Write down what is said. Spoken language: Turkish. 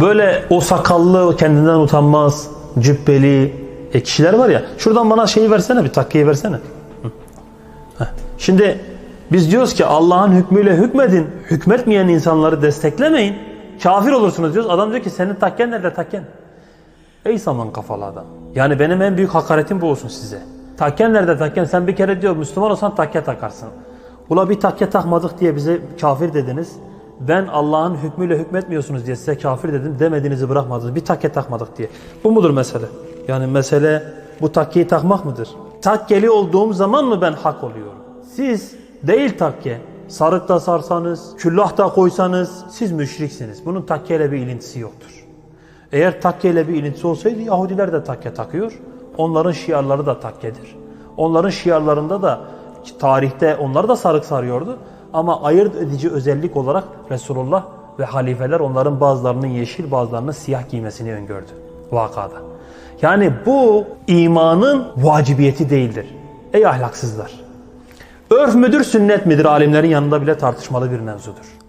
Böyle o sakallı, kendinden utanmaz, cübbeli e, kişiler var ya. Şuradan bana şeyi versene bir takkiyi versene. Şimdi biz diyoruz ki Allah'ın hükmüyle hükmedin. Hükmetmeyen insanları desteklemeyin. Kafir olursunuz diyoruz. Adam diyor ki senin takken nerede takken? Ey saman kafalı adam. Yani benim en büyük hakaretim bu olsun size. Takken nerede takken? Sen bir kere diyor Müslüman olsan takke takarsın. Ula bir takke takmadık diye bize kafir dediniz. Ben Allah'ın hükmüyle hükmetmiyorsunuz diye size kafir dedim. Demediğinizi bırakmadınız. Bir takke takmadık diye. Bu mudur mesele? Yani mesele bu takkeyi takmak mıdır? Takkeli olduğum zaman mı ben hak oluyorum? Siz değil takke. Sarık da sarsanız, küllah da koysanız siz müşriksiniz. Bunun takkeyle bir ilintisi yoktur. Eğer takkeyle bir ilintisi olsaydı Yahudiler de takke takıyor. Onların şiarları da takkedir. Onların şiarlarında da tarihte onlar da sarık sarıyordu. Ama ayırt edici özellik olarak Resulullah ve halifeler onların bazılarının yeşil bazılarının siyah giymesini öngördü vakada. Yani bu imanın vacibiyeti değildir. Ey ahlaksızlar! Örf müdür, sünnet midir? Alimlerin yanında bile tartışmalı bir mevzudur.